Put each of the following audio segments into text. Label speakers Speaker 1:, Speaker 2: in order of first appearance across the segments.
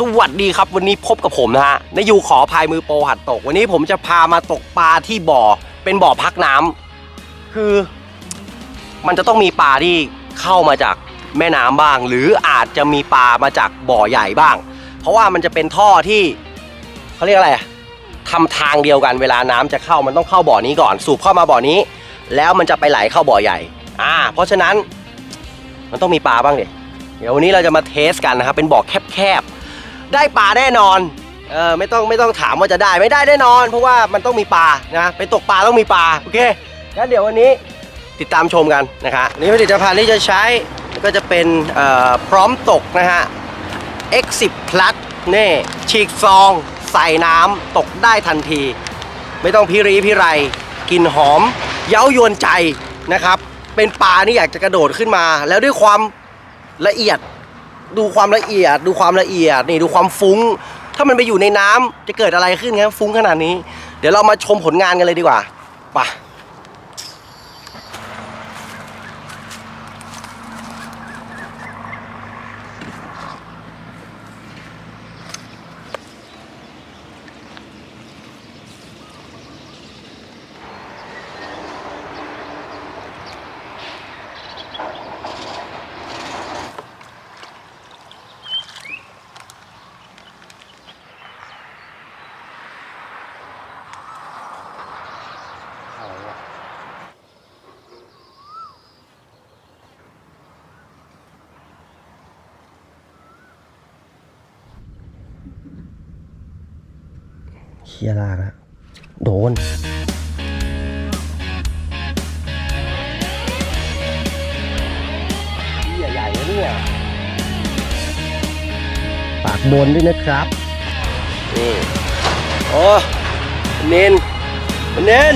Speaker 1: สวัสดีครับวันนี้พบกับผมนะฮะนายยูขอพายมือโปรหัดตก วันนี้ผมจะพามาตกปลาที่บ่อเป็นบ่อพักน้ำคือมันจะต้องมีปลาที่เข้ามาจากแม่น้ำบ้าง หรืออาจจะมีปลามาจากบ่อใหญ่บ้าง เพราะว่ามันจะเป็นท่อที่เขาเรียกอะไรอะทำทางเดียวกันเวลาน้ำจะเข้ามันต้องเข้าบ่อนี้ก่อน สูบเข้ามาบ่อนี้ แล้วมันจะไปไหลเข้าบ่อใหญ่อ่าเพราะฉะนั้นมันต้องมีปลาบ้างดิเดี๋ยววันนี้เราจะมาเทสกันนะครับเป็นบ่อแคบๆ ได้ปลาแน่นอนเออไม่ต้องไม่ต้องถามว่าจะได้ไม่ได้แน่นอน เพราะว่ามันต้องมีปลานะไปตกปลาต้องมีปลาโอเคงั้นเดี๋ยววันนี้ติดตามชมกันนะคะนี่ผลิตภัณฑ์ที่จะใช้ก็จะเป็นเอ่อพร้อมตกนะฮะ X10 Plus นี่ฉีกซองใส่น้ำตกได้ทันที ไม่ต้องพิรีพิไรกลิ่นหอม เย้ายวนใจนะครับ เป็นปลานี่อยากจะกระโดดขึ้นมา แล้วด้วยความละเอียด ดูความละเอียด ดูความละเอียดนี่ดูความฟุ้ง ถ้ามันไปอยู่ในน้ำจะเกิดอะไรขึ้นครับฟุ้งขนาดนี้ เดี๋ยวเรามาชมผลงานกันเลยดีกว่าไป ชียลากนะโดน ใหญ่ๆนะเนี่ย ปากบนด้วยนะครับ นี่ โอ้เน้นเน้น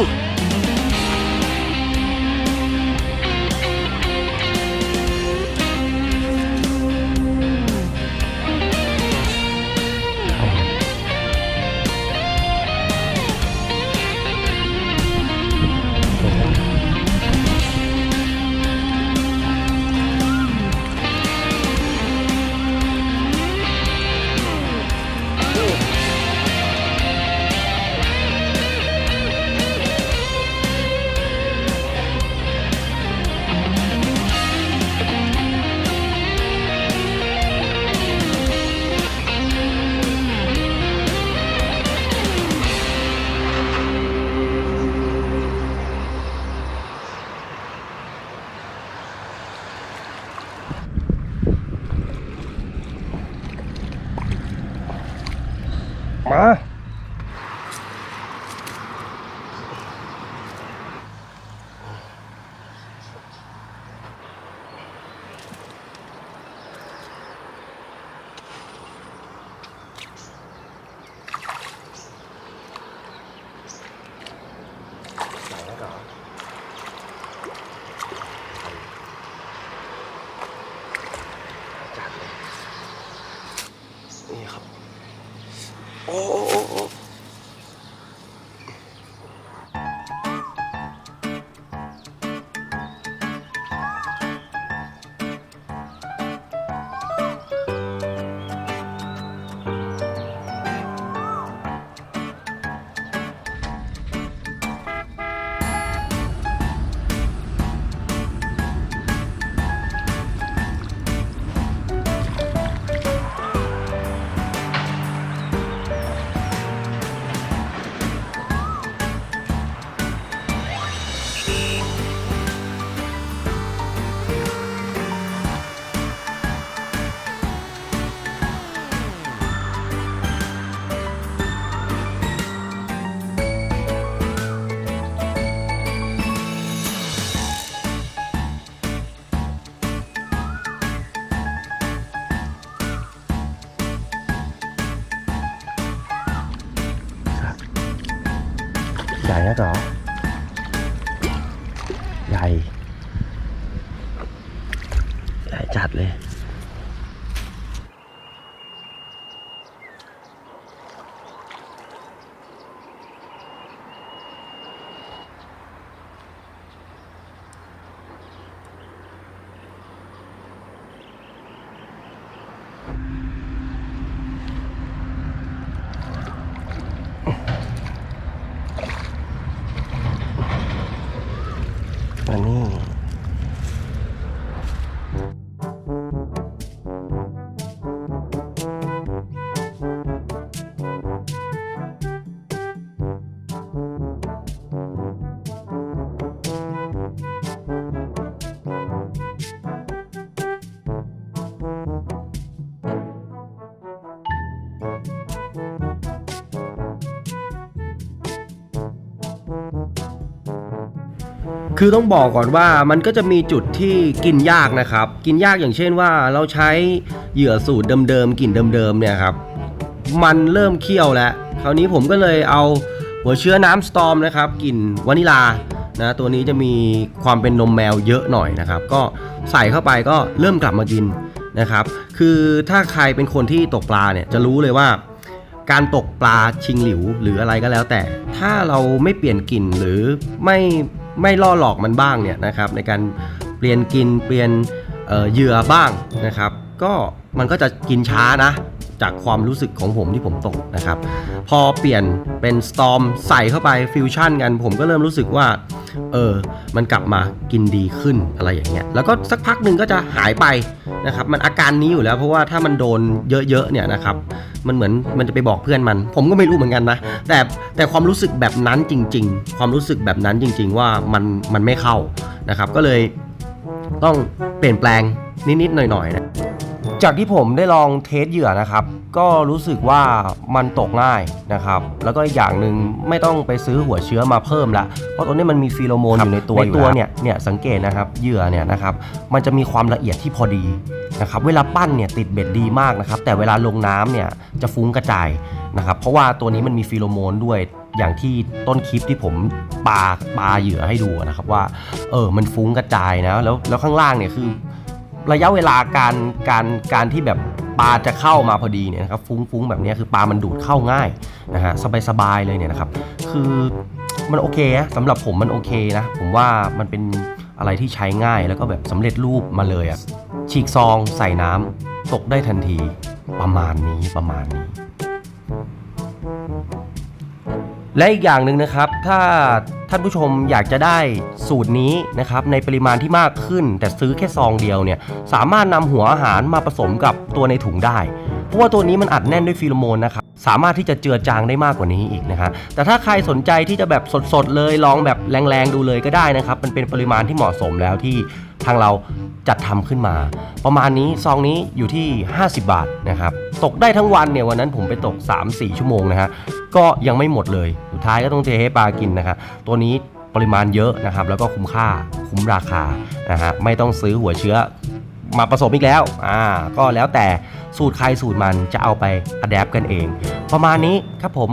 Speaker 1: ใหญ่น คือต้องบอกก่อนว่ามันก็จะมีจุดที่กินยากนะครับ กินยากอย่างเช่นว่าเราใช้เหยื่อสูตรเดิมๆกลิ่นเดิมๆเนี่ยครับ มันเริ่มเคี่ยวแล้ว คราวนี้ผมก็เลยเอาหัวเชื้อน้ำสตอมนะครับกลิ่นวานิลานะตัวนี้จะมีความเป็นนมแมวเยอะหน่อยนะครับ ก็ใส่เข้าไปก็เริ่มกลับมากินนะครับ คือถ้าใครเป็นคนที่ตกปลาเนี่ยจะรู้เลยว่า การตกปลาชิงหลิวหรืออะไรก็แล้วแต่ ถ้าเราไม่เปลี่ยนกลิ่นหรือไม่ ไม่ล่อหลอกมันบ้างเนี่ยนะครับในการเปลี่ยนกินเปลี่ยนเหยื่อบ้างนะครับ ก็มันก็จะกินช้านะ จากความรู้สึกของผมที่ผมตกนะครับ พอเปลี่ยนเป็นสตอมใส่เข้าไปฟิวชั่นกัน ผมก็เริ่มรู้สึกว่า เออ มันกลับมากินดีขึ้นอะไรอย่างเงี้ย แล้วก็สักพักหนึ่งก็จะหายไปนะครับ มันอาการนี้อยู่แล้วเพราะว่าถ้ามันโดนเยอะๆเนี่ยนะครับ มันเหมือนมันจะไปบอกเพื่อนมัน ผมก็ไม่รู้เหมือนกันนะ แต่แต่ความรู้สึกแบบนั้นจริง ๆ ความรู้สึกแบบนั้นจริง ๆ ว่ามันมันไม่เข้านะครับ ก็เลยต้องเปลี่ยนแปลงนิดๆหน่อยๆนะ จากที่ผมได้ลองเทสเหยื่อนะครับ ก็รู้สึกว่ามันตกง่ายนะครับ แล้วก็อีกอย่างหนึ่งไม่ต้องไปซื้อหัวเชื้อมาเพิ่มละ เพราะตัวนี้มันมีฟีโรโมนอยู่ในตัวในตัวเนี่ยเนี่ยสังเกตนะครับเหยื่อเนี่ยนะครับมันจะมีความละเอียดที่พอดีนะครับเวลาปั้นเนี่ยติดเบ็ดดีมากนะครับ แต่เวลาลงน้ำเนี่ยจะฟุ้งกระจายนะครับ เพราะว่าตัวนี้มันมีฟีโรโมนด้วยอย่างที่ต้นคลิปที่ผมปาปาเหยื่อให้ดูนะครับว่า เออมันฟุ้งกระจายนะแล้วแล้วข้างล่างเนี่ยคือ ระยะเวลาการการการที่แบบปลาจะเข้ามาพอดีเนี่ยนะครับฟุ้งๆแบบนี้คือปลามันดูดเข้าง่ายนะฮะสบายๆเลยเนี่ยนะครับ คือมันโอเคนะสำหรับผมมันโอเคนะ ผมว่ามันเป็นอะไรที่ใช้ง่ายแล้วก็แบบสำเร็จรูปมาเลยอะฉีกซองใส่น้ำตกได้ทันทีประมาณนี้ประมาณนี้ และอีกอย่างหนึ่งนะครับ ถ้าท่านผู้ชมอยากจะได้สูตรนี้นะครับในปริมาณที่มากขึ้น แต่ซื้อแค่ซองเดียวเนี่ยสามารถนำหัวอาหารมาผสมกับตัวในถุงได้ เพราะว่าตัวนี้มันอัดแน่นด้วยฟีโรโมนนะครับสามารถที่จะเจือจางได้มากกว่านี้อีกนะฮะแต่ถ้าใครสนใจที่จะแบบสดๆเลยลองแบบแรงๆดูเลยก็ได้นะครับมันเป็นปริมาณที่เหมาะสมแล้วที่ ทางเราจัดทำขึ้นมา ประมาณนี้ซองนี้อยู่ที่ 50 บาทนะครับตกได้ทั้งวันเนี่ยวันนั้นผมไปตก 3-4 ชั่วโมงนะฮะก็ยังไม่หมดเลยสุดท้ายก็ต้องเทให้ปลากินนะครับตัวนี้ปริมาณเยอะนะครับ แล้วก็คุ้มค่าคุ้มราคานะฮะไม่ต้องซื้อหัวเชื้อมาผสมอีกแล้ว อ่า ก็แล้วแต่สูตรใครสูตรมันจะเอาไปอัดแอปกันเอง ประมาณนี้ครับผม